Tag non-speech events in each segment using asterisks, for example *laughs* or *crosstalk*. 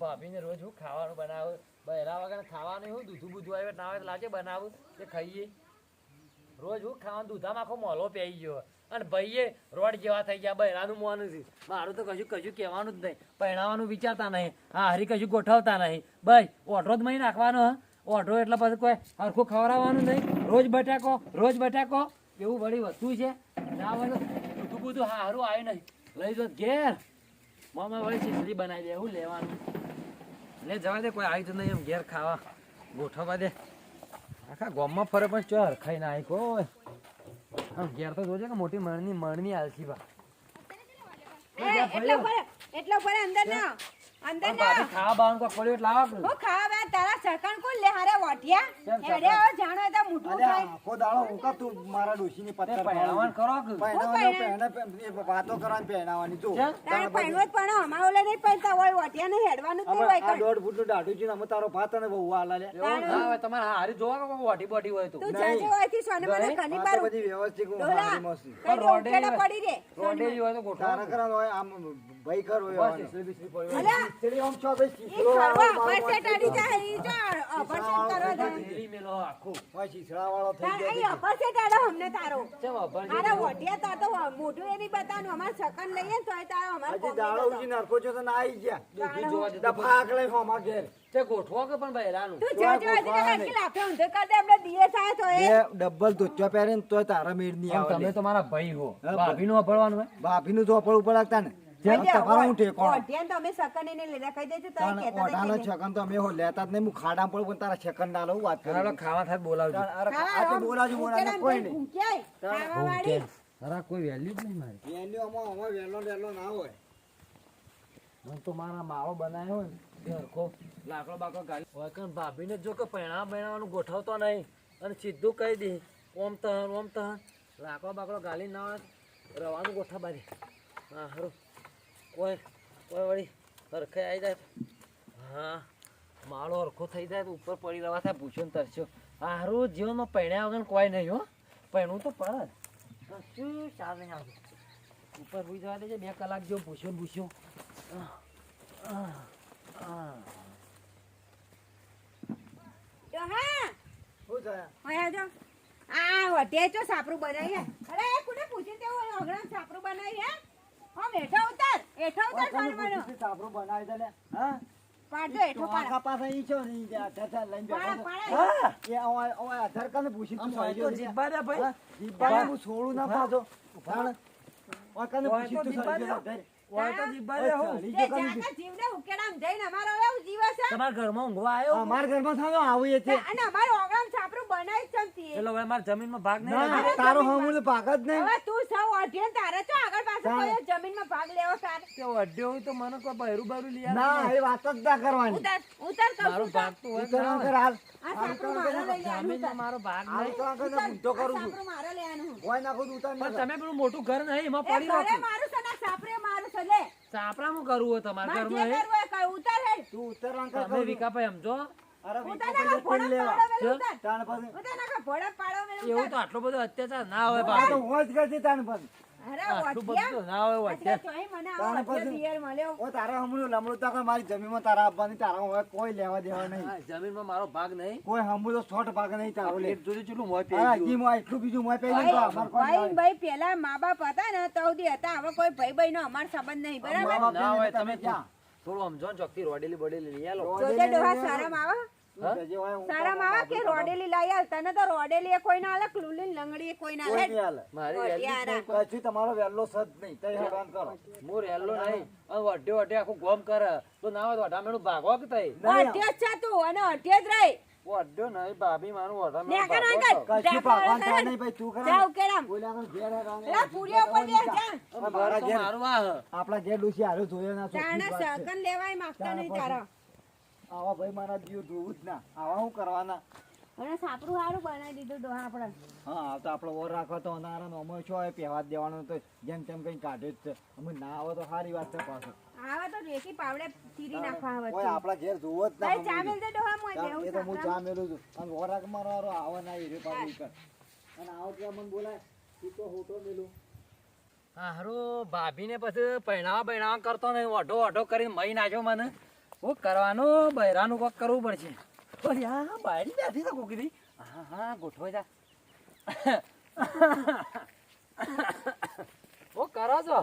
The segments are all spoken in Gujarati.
ભાભીને રોજ હું ખાવાનું બનાવું. બહેરા વગર ખાવાનું હું દૂધું બૂધું આવે, ના આવે લાગે બનાવું તે ખાઈએ. રોજ હું ખાવાનું દૂધામાં આખો મોલો પહેરી ગયો. અને ભાઈએ રોડ જેવા થઈ ગયા, બહેરાનું મોનું છે. મારું તો કશું કશું કહેવાનું જ નહીં. પહેણાવાનું વિચારતા નહીં. હા, હરી કશું ગોઠવતા નહીં. બસ ઓઢો જ મહી નાખવાનો ઓઢો એટલે પછી કોઈ હરખું ખવડાવવાનું નહીં. રોજ બટાકો રોજ બટાકો. એવું વળી વસ્તુ છે. ના હોય દૂધું બધું હારું આવ્યું નહીં. લઈ જો ઘેર. મામા વળી ખીચડી બનાવી દે, એવું લેવાનું. લે જવા દે કોઈ આવી નહીં એમ ઘેર ખાવા. ગોઠવવા દે. આખા ગામમાં ફરે પણ ચો હરખાઈ ના આવી કોઈ. આમ ઘેર તો જોજે કે મોટી મણની મણની આલસી બા. એટલો ફરે એટલો અંદર ના અંદર ના. ખાવા બાવાનું કોઈ પડ્યું એટલે હું ખાવા તારા સકન હવે જાણો તો મોટું થાય. આખો દાડો ઊંઘા તું મારા ડોશીની પથ્થર પહેણાવાનું કરો કે? પહેણાવાનો, પહેણા- એ વાતો કરવાની પહેણાવાની જો તારે પહેણવો પણ અમારો લે નહીં પહેરતા હોય વટિયા ને હેડવાનું જ હોય આ દોઢ ફૂટનું દાઢું છે અમે તારો ભાત અને બહુ આલા લે ના હોય તમારે હારી જોવા કે કોઈ વાટી હોય તો. તું જાજે હોયથી સોને મને ઘણી બાર બધી વ્યવસ્થિત હું હારી મસ્તી. પણ રોડે પડી રે રોંડેલી હોય તો તારા ગોઠવો હોય આમ ભાઈ કર હોય બસ હોય. આમ છો ભાઈ, મારો અપરસેટ વાંચી અડી જાય ઈ જો અપરસેટ કરો. ઢીલી મેલો આખું. હોય, શીશડા વાળો થઈ તાર જાય અહીં અપરસેટ આડો અમને તારો. ચમ અભણ છે? અરે તાર તો મોઢું એ નહીં અમાર સકન લઈએ ને તોય તારો અમાર હજી દાડો ઉજી નરકો છો તો ના આવી ગયા. દૂધી જોવા જતો ડફાક લઈ હોમાં ઘેર. તે ગોઠવો કે પણ બહેરાનું તું જાજે હોયથી ને કાંઈક લાફે ઊંધો કર દે આપણે દીએ થાય તો એ. ડબલ ધોતિયો પહેરે ને તોય તારા મેળ નહીં આવે તમે. તો મારા ભાઈ હો. ભાભીનું અભળવાનું હોય? ભાભીનું તો અપડ ઉપર લાગતા ને. તમારા હું ઠેકોણો? વટિયાને તો અમે સકન એને લીધા કહી દેજો તો કહેતા ઓઢાનો છકન તો અમે હો લેતા જ નહીં હું ખાડા પડું પણ તારા છકન ડાલો વાત હાલો ખાવા થાય બોલાવજો. આ તો બોલાજો બોલાજો કોઈ નહીં. ખાવા વાળી તારા કોઈ વેલ્યુ જ નહીં મારી. વેલ્યુ આમાં આમાં વેલો વેલો ના હોય. મને તો મારા માવો બનાવ્યો હોય ને લાકડો બાકડો ગાડી હોય કે ભાભીને જો કે પૈણા પહેણાવાનું ગોઠવતો નહીં અને સીધું કહી દે ઓમ તહન ઓમ તહન. લાકડો બાકડો ગાલી ના હોય રવાનું ગોઠા બારી. હા હારું. કોઈ કોઈ વળી સરખે આવી જાય. હા માળો હરખો થઈ જાય તો ઉપર પડી રવા થાય પૂછ્યો ને તરસ્યો. હારું જીવનમાં પહેણ્યા વગર કોઈ નહીં હો. પહેણવું તો પડે કશું ચાલ નહીં આવતું ઉપર ભૂઈ જવા દેજે બે કલાક જેવું પૂછ્યો ને પૂછ્યો આ વટિયા ચો સાપરું બનાવી હે? અરે કોને પૂછ્યું? તેવું હોય સાપરું બનાવી હે? હમ હેઠો ઉતર? હેઠો ઉતર સોન બનો બનાવી દે ને. હા? પાડજો હેઠો પાડ. આખા પાસે ઈ છો ને જે. પાડ હા, એ ઓય- ઓય આધાર કાર્ડ ને પૂછી તું આમ સહી તો જો જીભા દે ભાઈ. હા, હું છોડું ના પાછો તાણ. ઓય કને પૂછી તું. ઓય તો દે હું. ચાલી એ જો કને જાકા જીવને ઉકેડામ જઈને અમારો એવું જીવે છે? તમારા ઘરમાં ઊંઘવા આવ્યો હું? ઘરમાં થાનો આવું છે અને અમારો ઓગણામ સાપરું બનાવી ચમતી એટલે હવે મારા જમીનમાં ભાગ નહીં તારો હમુલ ભાગ જ નહીં. હવે તું સૌ અઢીએ તારે ચો આગળ પાછળ કોઈ જમીનમાં ભાગ લેવો તાર? કે અડ્યો હોય તો મને કોઈ બહેરું બહેરું લઈ ના એ વાત જ ના કરવાની. ઉતર ઉતર કહું મારો ભાગ તો ઉતર હાલ. કરું છું. સાપરું મારે લેવાનું કોઈ નાખું તો ઉતાર પણ ના તમે પેલું મોટું ઘર નહીં એમાં પડી મારું છે સાપરે મારું છે લે. ચાપડામાં કરવું હોય તમારા મારે જે ઘરમાં કરવું એ. કઈ ઉતર હે. તું ઉતર વાંકા તમે વિકાભાઈ સમજો. અરે ઉતર વિકો ના પછી કોઈ ફોડા લેવા. પાડો ઉતર. તાણ પછી. ઉતર ના ફોડા પાડો એવું તો આટલો બધો અત્યાચાર ના હોય આ તો હું જ કરતી તાણ પછી. અરે આટલું બધું વટિયા તો ના હોય એટલે વચ્ચે તોય મને તાણે આવો વટિયો પછી- દિયર મળ્યો. ઓ તારા હમણું લમણું તો કોઈ મારી જમીનમાં તારા આપવાની તારા હવે કોઈ લેવા દેવા નહીં. હા, જમીનમાં મારો ભાગ નહીં. કોઈ હમણું તો ભાગ નહીં તારો લે. જોડી ચૂલું મોય એટલું બીજું ભાઈ પેલા મા બાપ હતા ને તો હતા. હવે કોઈ ભાઈ ભાઈ નો અમાર સંબંધ નહીં બરાબર? ના હોય તમે થોડું સમજો ચોકથી રોડેલી બોડેલી લઈ આવો સારા જજે હોય, હું શરમ તો આવે કે રોડેલી લાઈ આલ? તને તો રોડેલી કોઈ ના આલે કલુલી લંગડી કોઈ ના આલે. નહીં મારી વટિયા વેલ્યુ રા. પછી તમારો વહેલો સદ નહીં તઈ હેરાન કરો. હું રહેલો નહીં. અને વઢે વઢે આખું ગોમ કરે. તો ના હોય તો વઢામેણું ભાગો કે તઈ? નહીં, છે તું અને અઠ્યો જ રહી. વઢ્યો નહીં ભાભી મારું વઢામેણું ને ભાગો કશું ભાગવાન થાય નહીં ભાઈ તું કરે જા ને. ઉકેરામ ઘેર હેરાન એલા પૂરીઓ પર દે જા મારા ઘેર- મારું આ હ. ઘેર ડૂસી હારું જોયો ના તાણે. સગન લેવાય માંગતા નહીં તારા. આવા ભાઈ મારા જીવ ધોવું જ ના. આવા શું કરવાના? અને સાપરું સારું બનાવી દીધું તો આપણે. હા તો આપણે ઓર રાખવા તો અનારા અમે છો એ પહેવા દેવાનું તો જેમ તેમ કઈ કાઢે જ છે. અમે ના આવે તો સારી વાત છે પાછો. આવે તો રેકી પાવડે ચીરી નાખવા આવે ઓય આપણા ઘેર જોવો જ ના ચામેલ દે ડોહા મોય દેવું એ તો હું સાપરા. ચા મેલું છું. અને ઓરાક મારો હારો આવા ના હીરે પાવડી કર. અને આવો ત્યાં મને બોલાય તું તો હોટો મેલું. હારું ભાભીને પછી પહેણાવા પહેણાવા કરતો ને ઓઢો ઓઢો કરીને મહી નાખ્યો મને. ઓ કરવાનો બૈરાનું કોક કરવું પડશે. ઓલી આ બાયડી બેઠી છે કોકરી હા હા ગોઠવાઈ જા. ઓ કરો છો?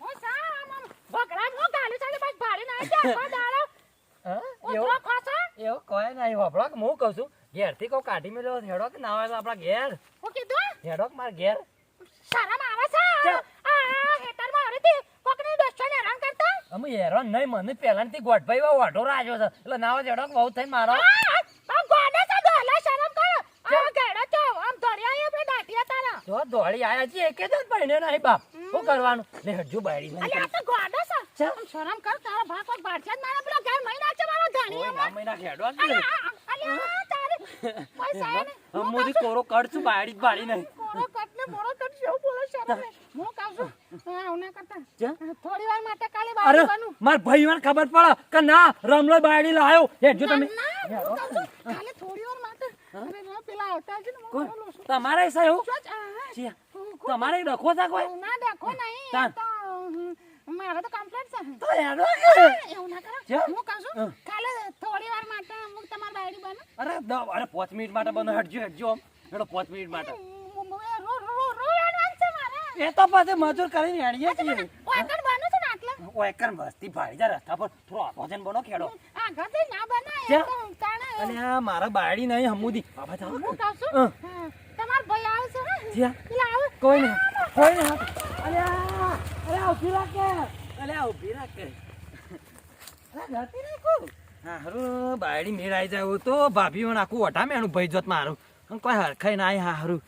હું સા આમ આમ બકરા હું ગાલી ચાલી બાજ ભાડી ના છે *laughs* દાડો. હા? ઉતરો એવું ખોસો એવું કોઈ નહીં વાપરો હું કહું છું ઘેરથી કોઈ કાઢી મેળવો હેડો કે ના હોય તો આપણા ઘેર. હું કીધું? હેડો કે મારા ઘેર. શરમ આવે છે ચાલ. આ હેટરમાં હરીથી કોકની દોસ્તો ને હેરાન કરતા અમે હેરાન નહીં મને પહેલાથી ગોઠભાઈ એવો વાઢો રાખ્યો છે. એટલે નાવા જડો બહુ થઈ મારો. છે તો દોડી આયા છે એકે જ ભાઈને નહીં બાપ. શું કરવાનું? લે હજુ બાયડી નહીં. આ તો ગોડો છે. શરમ કર તારા ભાગ પર બારછા જ મારા પેલા ઘર મહિના છે મારો ધણી કોઈ મહિના ખેડો અલ્યા તારે *laughs* પૈસા હમ મોદી કોરો કડશું બાયડી જ બાળી નહીં. કોરો કટ ને મોરો કટ છે બોલો શરમ. હું કહું છું કરતા. થોડી વાર માટે કાલે બાર બનું માર ભાઈ મને ખબર પડે કે ના રમલો બાયડી લાયો. હેડજો તમે. કાલે થોડી વાર માટે. અરે પેલા આવતા છે ને હું કોણ? બોલું છું. તમારે છે એવું? તમારે ડખો છે કોઈ? ના દેખો નહીં. મારે તો કમ્પ્લેટ છે. તો હેડો એવું ના કરો. હું કહું છું કાલે થોડી વાર માટે અમુક તમારી બાયડી બને. અરે અરે પાંચ મિનિટ માટે બનો. હટજો હટજો હેડો પાંચ મિનિટ માટે હું- હું- રો રો રો એડવાન્સ છે મારે એ તો પછી મજૂર કરીને હેડીએ છીએ. હું બનો બનું ને આટલા? ઓ એકર મસ્તી ભાઈ જા રસ્તા પર થોડો ભોજન બનો ખેડો. આગળથી ના બનાય તો કાણા અને આ મારા બાયડી નહીં હમુદી. બાબા જા હું કહું તમાર. હા, તમારો આવશે ને જ્યાં પેલા આવે. કોઈ નહીં. કોઈ નહીં. અરે આ અરે ઊભી રાખ. અરે ઊભી રાખ. અરે જતી રાખો. હારું બાયડી મેળ આવી જાય તો. ભાભી મને આખું વટા મેણું ભાઈ જોત મારું. કોઈ હરખાઈ ના આવી હારું.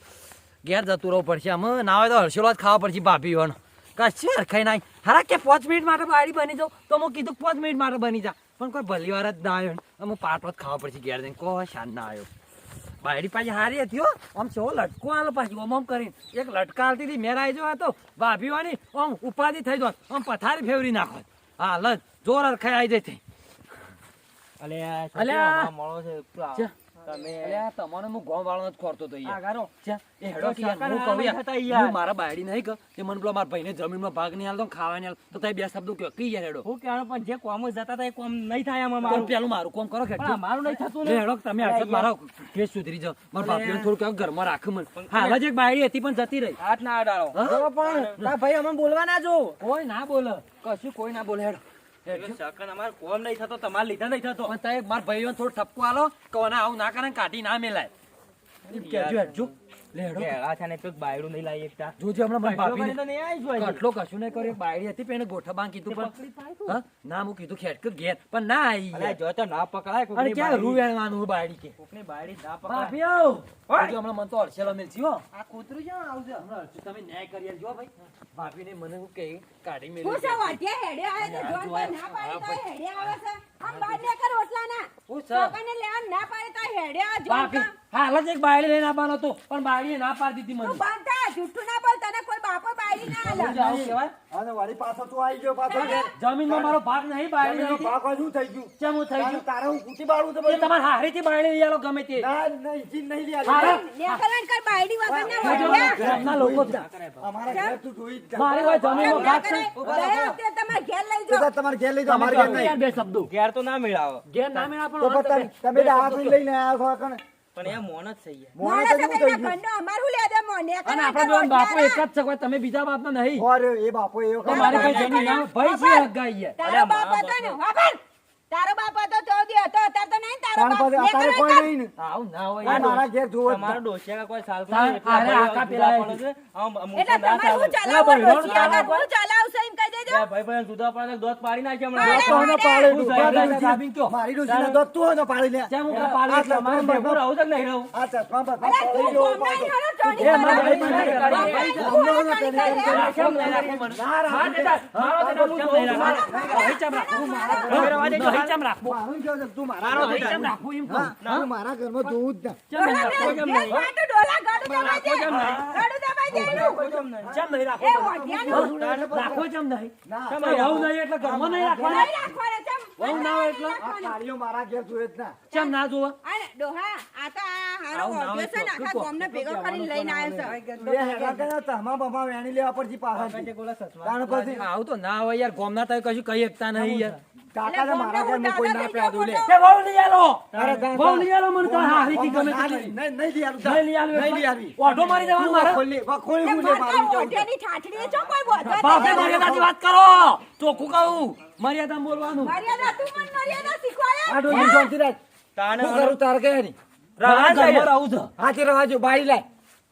ઘેર જતું રહેવું પડશે. અમે ના હોય તો હર્ષેલો જ ખાવા પડશે ભાભી વાનો કશું હરખાઈ ના આવી હારા કે પાંચ મિનિટ માટે બારી બની જાઉં? તો હું કીધું પાંચ મિનિટ માટે બની જા. પણ કોઈ ભલી વાર જ ના આવ્યો ને અમે પાટ જ ખાવા પડશે ઘેર જઈને. કોઈ શાન ના આવ્યો બાયડી પાછી હારી હતી હો. આમ છો લટકો આલો પાછી ઓમ ઓમ કરીને. એક લટકા હાલતી હતી, મેરા આવી જવા તો ભાભીવાની આમ ઉપાધિ થઈ જવા આમ પથારી ફેવરી નાખો. હા લજ જોર હરખાઈ આવી જતી. અલ્યા અલ્યા. મળો છે તમે અલ્યા તમારે હું ગોમ વાળો જ કરતો તો યાર આગારો એ હેડો કે હું કહું યાર, હું મારા બાયડી નહીં કહું. તે મને પેલો મારા ભાઈને જમીનમાં ભાગ નહીં આલતો ખાવાની આલતો. તો બે શબ્દો કયો કી યાર હેડો. હું કહેવાનું પણ જે કોમ જતા હતા એ કોમ નહીં થાય આમાં મારું. પેલું મારું કોમ કરો ખેડજો મારું નહીં થતું હેડો તમે આટલો મારો કેસ સુધરી જાઓ. મારા બાપીને થોડું કહેવાય ઘરમાં રાખે મને. હાલ જ એક બાયડી હતી પણ જતી રહી. હાથ ના અડાડો. પણ ભાઈ અમે બોલવા ના જો. કોઈ ના બોલે. કશું કોઈ ના બોલે હેડો. સકન અમાર કોમ નહીં થતો તમારે લીધા નહીં થતો. પણ તઈ મારા ભાઈઓને થોડું ઠપકો આલો કે આવું ના કરે કાઢી ના મેલાય. કેજો કહેજો હેડજો. લે હેડો. કેળા છે ને પાડે તો હેડે હાલ જ એક બાયડી લઈને આવવાનો હતો પણ બાયડીએ ના પાડી દીધી મને. બંધ જુઠ્ઠું ના બોલ તને કોઈ બાપો બાયડી ના આલે. જાઉં કહેવાય અને વળી પાછો તું આવી ગયો પાછો જમીનમાં મારો ભાગ નહીં બાયડી જમીનનો ભાગ શું થઈ ગયું. કેમ હું થઈ ગયું? તારે હું કૂટી બાળું તો એ બધું. તમારે બાયડી લઈ આલો ગમે તે. ના, નહીં, નહીં લે આજે. હારા. કર બાયડી વગર ના જોજો, ગામના લોકો અમારા ઘેર તું જોઈ મારી હોય જમીનમાં ભાગ છે? ગયા વખતે તમારે ઘેર લઈ તો જાઓ. તાર ઘેર લઈ જાઓ, તમે ઘેર નહીં. બે શબ્દો ઘેર તો ના મેળાવો. ઘેર ના મેળા પણ તો વાંધો પણ નહીં. તમે હાથ લઈને આવ્યા છો કણે. પણ એ મોન જ થઈ ગયા મોણે મોણે તો તો કેવું થઈ કઈના ઘરનો અમારું લે દે મોને? અને આપણા બેન બાપુ એક જ છે તમે બીજા બાપના નહીં. ઓરે, એ બાપો એવો તો મારી ના ભાઈ છે હગાઈ યાર. તારો બાપ હતો ને તારો બાપ હતો તો દી હતો અત્યારે તો નહીં તારો પાસે અત્યારે કોઈ નહીં ને. આવું ના હોય મારા ઘેર જોવો તમારો ડોશિયા કોઈ ચાલતું તાર- અરે આકા પેલા આમ એટલે તમારે હું ચલાવો ભાઈનો હું ચલાવશે એમ કહી દેજો. ભાઈ ભાઈ જુદા પડે દોત પાડી નાખે હમણાં. તો. પાડે? મારી દોત તું પાડી લે. હું પાડી રહું કે નહીં રહું? આ ચશ્મા પડી. એ. ભાઈ કરી. કેમ મને? ના, હું કેમ તું કેમ રાખવું એમ કહું. હા, મારા ઘરમાં જોવું જ ના. કેમ નહીં રાખવું? ડોલા ગાડું દબાઈ દે. ગાડું દબાઈ દે. કેમ નહીં એ રાખવું? વાઢિયાનું. રાખવો કેમ નહીં? ના. કેમ નહીં? વહુ નહીં એટલે ઘરમાં નહીં રાખવાના? ચમ. વહુ ના હોય એટલે? આ કાળીઓ મારા ઘેર જોવે જ ના. કેમ ના જોવે? અને ડોહા, આ તો આ હારો આવું ના વાઢિયો છે ને, આખા ગામને ભેગો કરીને લઈને આવ્યો છે. બે હેડા કર્યા, તહમા બહમા વેણી લેવા પડશે પાછળથી. તાણ પછી આવું તો ના હોય યાર ગોમના તમે કશું કહી શકતા નહીં યાર કાકા એટલે મારા ગોમને ઘરમાં કોઈ ના હું લે દાદા વહુ લઈ આલો અરે વહુ લઈ આલો મને તો ગા- હા ગમે તે ના. નહીં નહીં લઈ આલું. નહીં લઈ આલું નહીં લઈ આલવી. ઓઢો મારી દેવાનો તું મારે? વખોલી- વખોલી હું લે મારું. ઓઢિયાની ઠાઠડીએ ચો કોઈ બોધવા બાપે તૈયાર વાત કરો ચોખ્ખું કહું મર્યાદામાં બોલવાનું મર્યાદા તું મને મર્યાદા શીખવાડે આ ડોશી જોતી રાખ. તાને કરું તાર કે નહીં? રાણા જાય રહું છું. હાથી રહા જો, બારી લાય.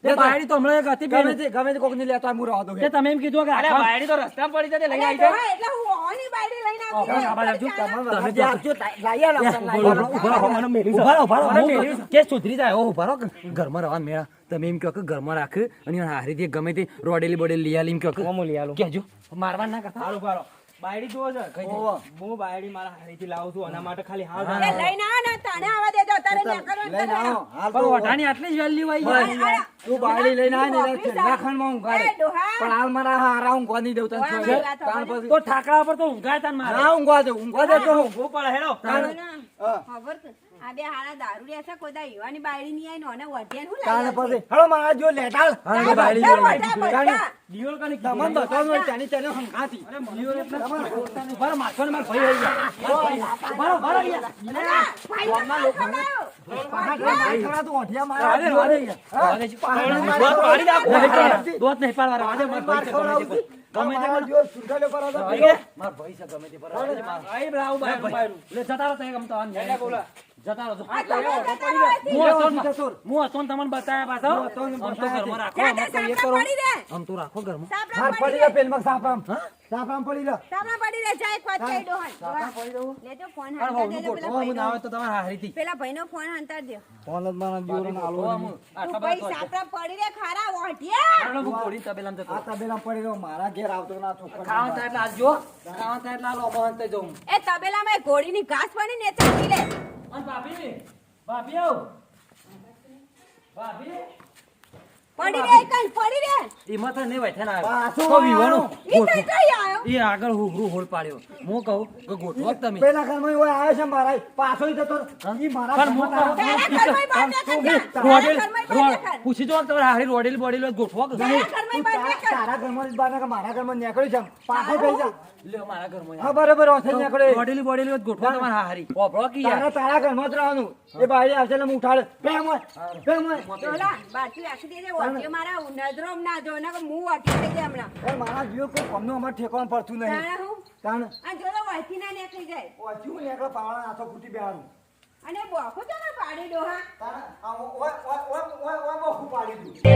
તે બાયડી તો હમણાં એક હતી ગમે તે ગમે તે કોકને લેતો હું રહો દો તે તમે એમ કીધું કે અરે બાયડી તો રસ્તામાં પડી જતે લઈ આવી. એટલે હું ઓની બાયડી લઈને આવી રહી. આભાર આપજો. તમે જો લાયા આલો. ઊભા રહો, ઊભા રહો, ઊભા રહો. હું કેસ સુધરી જાય ઓ ઊભા રહો કે ઘરમાં રહેવાનું મેળા તમે એમ કહો કે ઘરમાં રાખ અને હારી દે ગમે તે રોડેલી બોડેલી લઈ આલી એમ કહો કે કહેજો મારવા ના કરતા હારું. બાયડી જુઓ છો? હું બાયડી મારા હારીથી લાવું છું આના માટે ખાલી હાલ લઈને આવો ને તને આવા દેજો તારે ન્યા કરો લઈને આવો. હાલ તો ઓઢાની આટલી જ વેલ્યુ આવી જાય તું બાયડી લઈને આ ને એટલે માં. ઊંઘાડે. પણ હાલ મારા હારા હું ગોની દઉં તને તાણ પછી- તો ઠાકરા પર તો ઊંઘાય તાન મારા ના ઊંઘવા દે ઊંઘવા દે તો હું. ઊભું પડે હેડો હા. ખબર છે? આ બે હારા દારૂ રહેશે કોઈ દા યુવાની બાયડી ની આઈને ઓને વઢિયાને હું તાણ પછી હળો મારા જો લેટાળ. હા, બાયડી. બધા. દિયોલ કને તમને ચાની ચાને માથો ને. માર ભાઈ આવી ગયા. તું છે ગમે તે પર. જતા રહો. હું હતો તમને બતાયા પાછો આમ તો રાખો પડી દે. આમ તો રાખો ઘરમાં સાપડા હાથ પડી પડી દે. રહ્યો પેલમાં સાપરામ. સાપરામ પડી રહ્યો. સાપડા પડી દે. જા, એક વાત દો સાપરામ પડી રહ્યો. લેજો ફોન પણ હંતાર વહુનું દેજો ગોઠવો, પેલા હું ના આવે ભાઈનો. તો તમારે હારીથી. પેલા ભાઈનો ફોન હંતાર દો ફોન જ મારા જીવનો આલો ગોઠવો નહીં. આમ. આટલા તું બધા ભાઈ તો પડી રે ખારા ઓઢિયા હાલો, હું ઘોડી તબેલામાં જતો આ રહું. પડી રહ્યો મારા ઘેર આવતો ના છોકરો ખાવા થાય એટલે આજ જો ખાવા થાય એટલે હાલો, અમો અંતે જવું એ તબેલામાં ઘોડીની ઘાસ પડી ને ચાલી લે અને ભાભી ભાભી આવ. ભાભી? પડી રે કઈ પડી રે ઈ માથા ને વૈઠા થના પાછો આવ્યો. તો વિવાણો ઈ કઈ કઈ આયો એ આગળ હું હું હોળ પાડ્યો. હું કહું કે ગોઠવો તમે. પેલા ઘરમાં એવો આવ્યો છે મારા પાછો ઈ તો ઈ મારા પણ હું આવ્યો. ને. રોડેલ ને. પૂછી જો તમારે હારી રોડેલ બોડેલ ગોઠવો કે તારા ઘરમાં? તું બાર ને ના મારા ઘરમાં નીકળી જા પાછો થઈ જા. લે મારા ઘરમાં હા બરોબર ઓછે નીકળે. રોડેલ બોડેલી ગોઠવો તમારે હારી. ઓપડો કે યાર? તારા તારા ઘરમાં જ રહેવાનું. એ ભાઈ આવશે એટલે હું ઉઠાડે. બે હોય બે હોય. ઓલા બાટી રાખી દેજે. મારા નજરોમાં ના જો નકર મું વાટી દેજે હમણાં. એ મારા જીવ કોઈ કોમનું અમારે ઠેકાણું પડતું નહીં. હું? તાણ આ જો વાટી ના નીકળી જાય. ઓછું નીકળે પાવડા હાથો ફૂટી બેહારું અને બોખો તો ના પાડી દો હા? આ ઓ ઓ ઓ ઓ ઓય પાડી દઉં.